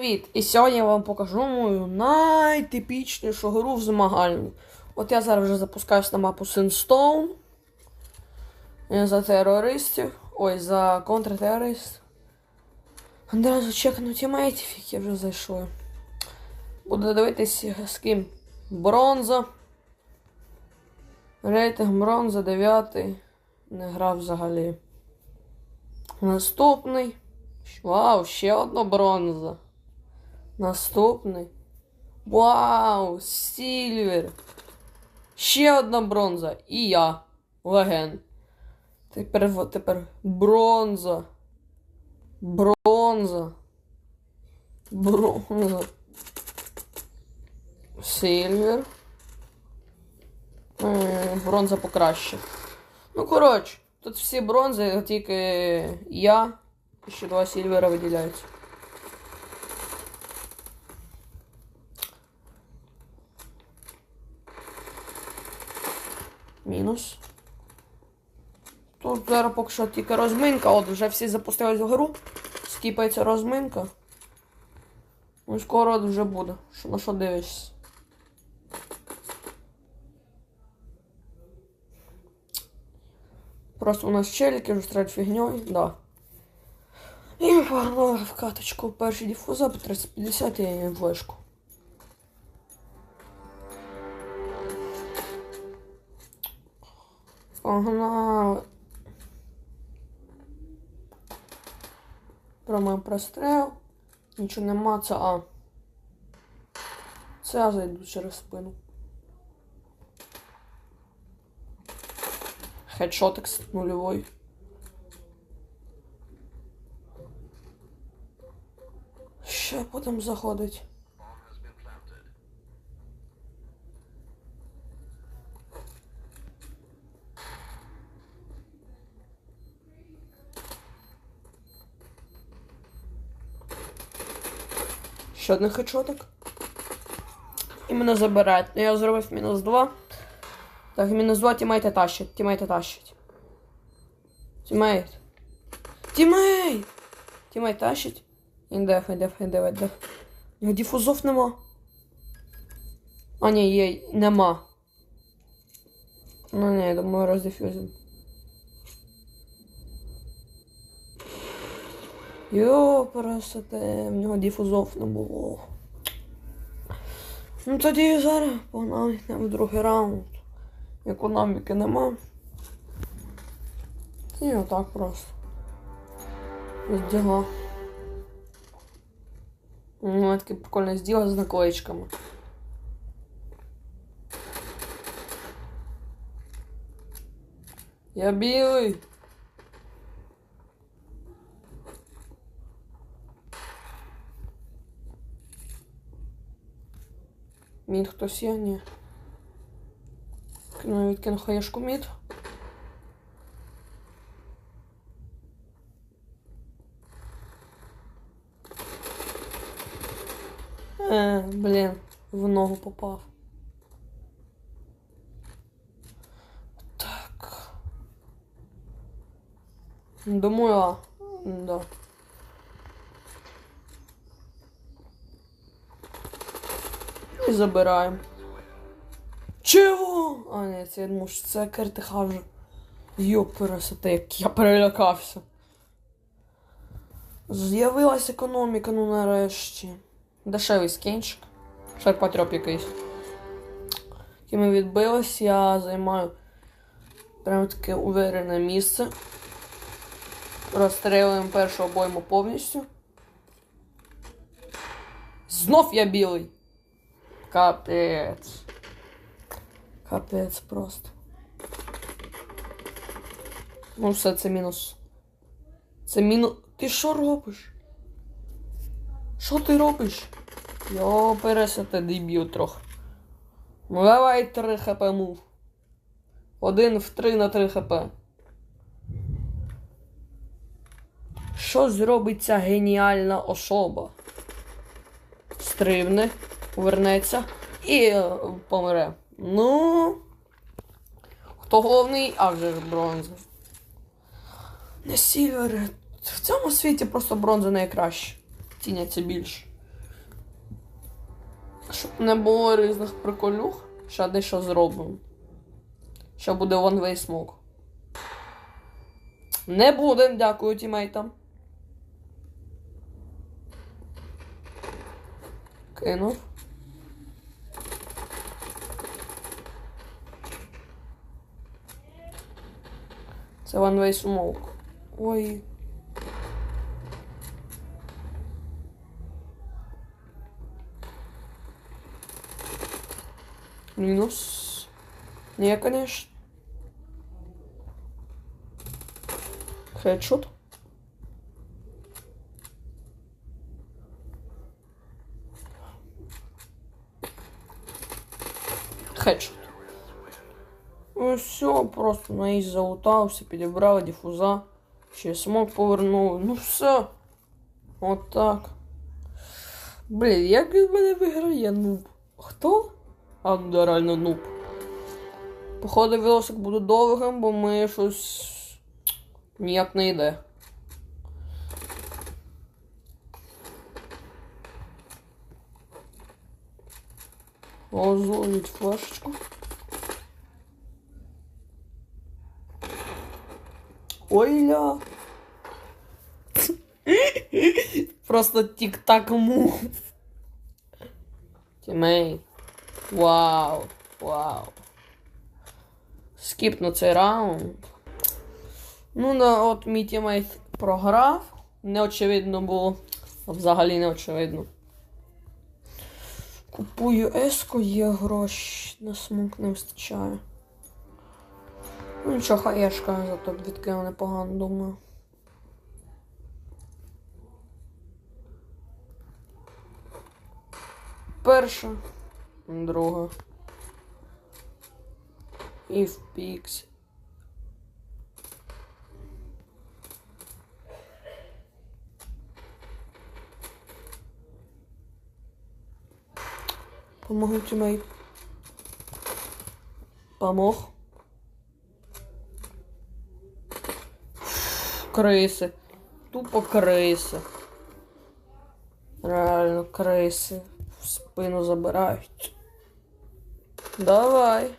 Привіт! І сьогодні я вам покажу мою найтипічнішу гру в змагальну. От я зараз вже запускаюсь на мапу Синстоун. За терористів. Ой, за контртерорист. Одразу чекну тімейтів, які вже зайшли. Буду дивитись з ким. Бронза. Рейтинг бронза 9. Не грав взагалі. Наступний. Вау, ще одна бронза. Наступний. Вау! Сільвер! Ще одна бронза. І я. Леген. Тепер, тепер бронза. Бронза. Бронза. Сильвер. Бронза покраще. Ну, коротше, тут всі бронзи, тільки я і ще два сільвера виділяються. Мінус. Тут зараз поки що тільки розминка, от вже всі запустились в гру. Скіпається розминка. Ну скоро вже буде. Що, на що дивишся? Просто у нас челики вже стрелять фігньою, да. І погнали в каточку. Перший дифузор по 350 і флешку. Погнали. Промив прострел. Нічого нема, це А. Це А зайду через спину. Хедшотекс нульовий. Ще потім заходить. Ще один хедшотик. І мене забирають. Ну, Я зробив мінус 2. Так, мінус 2 тімейти тащить. Тімейти тащить. Тімейт. Тімейт! Тімейт тащить. Індеф, індеф, індеф, індеф. Його дифузов нема. А, ні, є, нема. Ну ні, я думаю, роздифюзим. Йо, просто те, в нього дифузов не було. Ну тоді зараз погнали в другий раунд. Економіки нема. І отак просто. Ось діла. Ну, таке прикольне зділо з наклеечками. Я білий. Мід хтось є? Ні. Ну, відкину хаєшку мід. Е, блін, в ногу попав. Так. Думаю, а. Да. І забираємо. Чого? А, ні, це я думав, що це картиха вже. Йопересоте, як я перелякався. З'явилась економіка, ну нарешті. Дешевий скінчик. Шарпатрьоп якийсь. І ми відбились, я займаю прямо таке уверене місце. Розстрілюємо першу обойму повністю. Знов я білий. Капець. Капець просто. Ну, все, це мінус. Це мінус. Ти що робиш? Що ти робиш? Йо, пересете дебіл трохи. Ну давай 3 хп мув. Один в 3 на 3 хп. Що зробить ця геніальна особа? Стрибне, повернеться і е, помре. Ну. Хто головний? А вже ж бронза. Не сільвер. В цьому світі просто бронза найкраще. Ціняться більше. Щоб не було різних приколюх, ще дещо зробимо. Що буде One Way Smoke. Не буде, дякую тімейтам. Кинув. Це One Way. Ой. Минус. Не, конечно. Хедшот. Хедшот. Ну все, просто наїзд залутався, підібрав дифуза. Ще смог повернув. Ну все. Отак. Блін, як він мене виграє нуб? Хто? А, ну да, реально нуб. Походу, відосик буде довгим, бо ми щось ніяк не йде. Озолить флешечку. Ой-ля. Просто тик-так мув. Тімей. Вау. Вау. Скіп на цей раунд. Ну, да, от мій тімейт програв. Неочевидно було. Взагалі не очевидно. Купую еско, є гроші. На смок не вистачає. Ну нічого, хаєшка, зато відкинув непогано, думаю. Перша, друга. І в піксі. Помогу тімейт. Помог. Криси. Тупо криси. Реально криси. В спину забирають. Давай.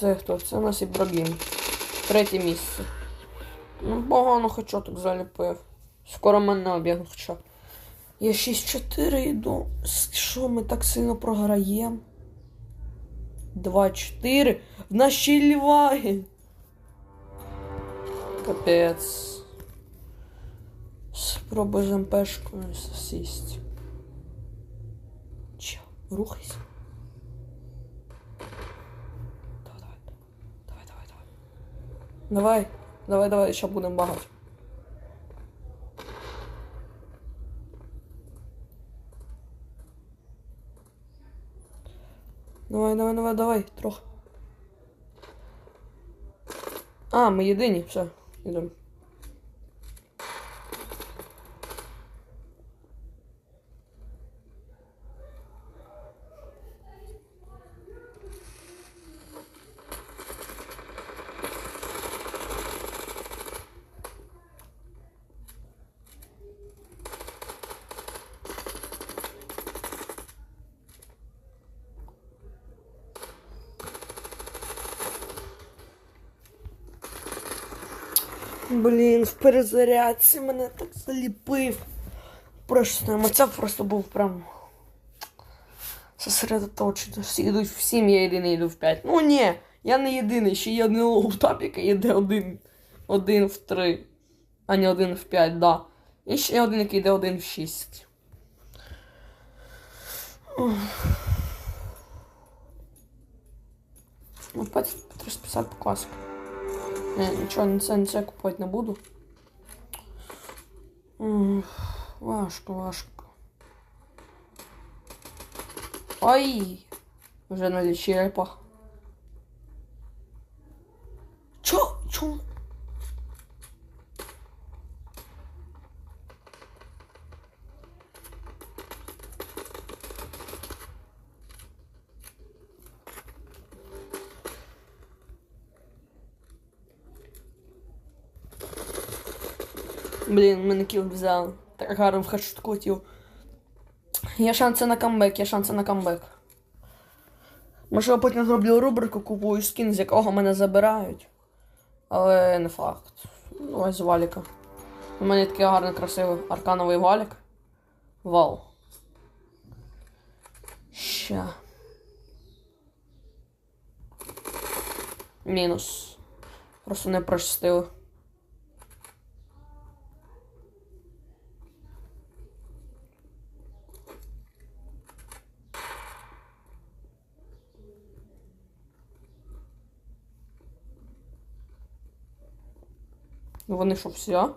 Це хто? Це у нас Ібрагім. Третє місце. Ну, погано хоча так заліпив. Скоро мене об'єднав хоча. Я 6-4 йду. Що ми так сильно програємо? 2-4. В нас ще ліваги. Капець. Спробуй з МПшкою сість. Чо, рухайся. Давай, давай. Давай, давай, давай. Давай, давай, давай, ще будемо багати. Давай, давай, давай, давай, трохи. А, ми єдині, все, йдемо. Блін, в перезарядці мене так заліпив. Просто це просто був прям. Сосредоточено. Всі йдуть в 7, я єдиний йду в 5. Ну ні, я не єдиний, ще є один лоутап, який йде один, один в 3. А не один в 5, да. І ще один, який йде один в 6. Ну, 5 350 по класику. Не, нічого, не це, не це купувати не буду. М, Важко, важко. Ой! Вже на черепах. Чо? Чо? Блін, мене кіл взяв. Так гарно в хедшот хотів. Є шанси на камбек, є шанси на камбек. Можливо, потім зроблю рубрику, купую скін, з якого мене забирають. Але не факт. Ну, ось валіка. У мене такий гарний, красивий аркановий валік. Вау. Ща. Мінус. Просто не прощастило. Вони що, всі, а?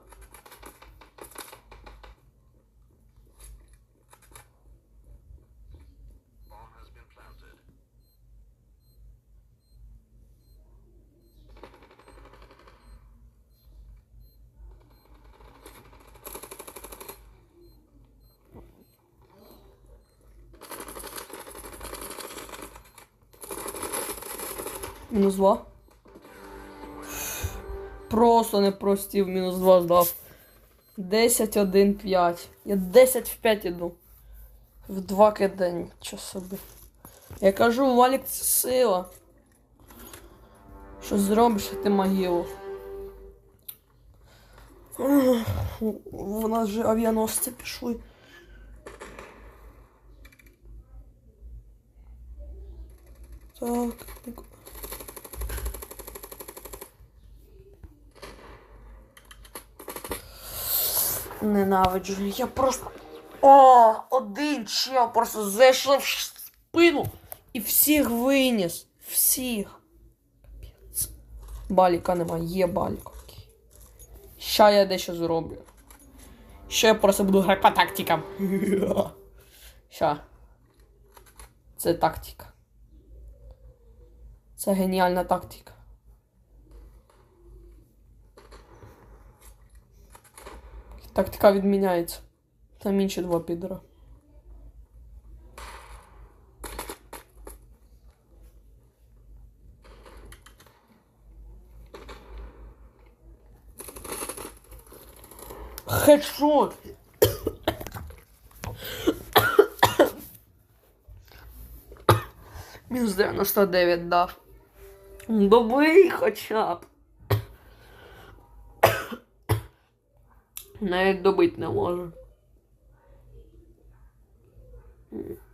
Мінус два. Просто не простів, мінус 2 здав. 10, 1, 5. Я 10 в 5 іду. В 2 кидань. Що собі. Я кажу, Валік це сила. Що зробиш, а ти могилу. У нас же авіаносці пішли. Так. Ненавиджу. Я просто. О, один чел просто зайшов в спину і всіх виніс. Всіх. Капець. Баліка нема, є балік. Ща я дещо зроблю. Ще я просто буду грати по тактикам. Ща. Це тактика. Це геніальна тактика. Тактика відміняється. Там інші два підера. Хедшот! Мінус 99 дав. Добий хоча б. Навіть добить не можу.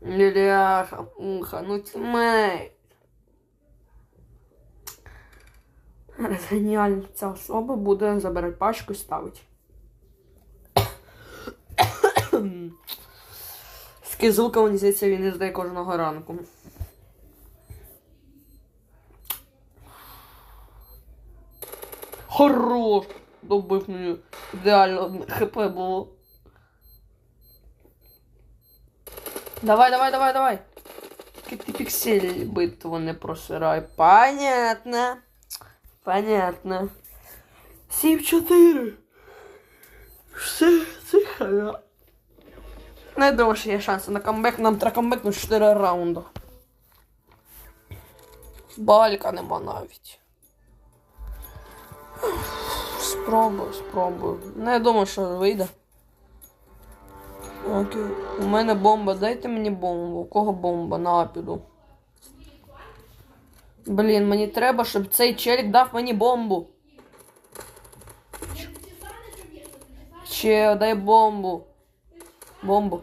Ляха, уха, ну тьмей. Геніально ця особа буде забирати пачку і ставить. Такий звук, мені здається, він іздає кожного ранку. Хорош! Добив мені ідеально хп було. Давай, давай, давай, давай. Тільки ти піксель битву не просирай. Понятно. Понятно. 7-4. Все, це хара. Не думаю, що є шанси на камбек. Нам треба камбекнути 4 раунди. Балька нема навіть. Спробую, спробую. Ну, я думаю, що вийде. Окей. У мене бомба. Дайте мені бомбу. У кого бомба? На піду. Блін, мені треба, щоб цей челік дав мені бомбу. Че, дай бомбу. Бомбу.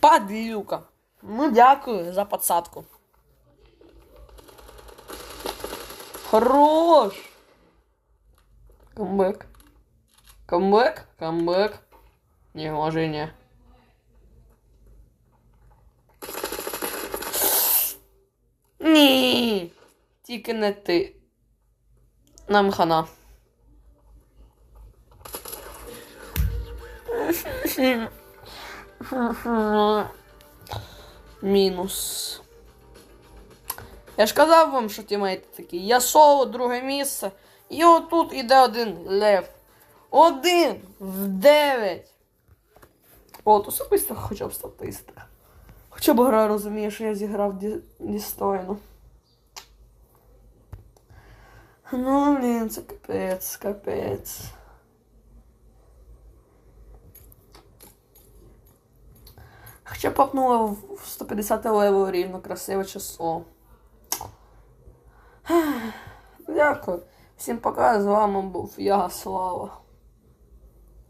Падлюка. Ну, дякую за подсадку. Хорош. Камбэк. Камбэк? Камбэк. Неуважение. Ні. Тільки не ти. Нам хана. Мінус. Я ж казав вам, що тімейти такі. Я соло, друге місце. І отут іде один лев. Один в дев'ять. От, особисто хоча б статистика. Хоча б гра розуміє, що я зіграв дістойно. Ну, блін, це капець, капець. Хоча попнула в 150 левел рівно красиве число. Дякую. Всім пока, з вами був я, Слава.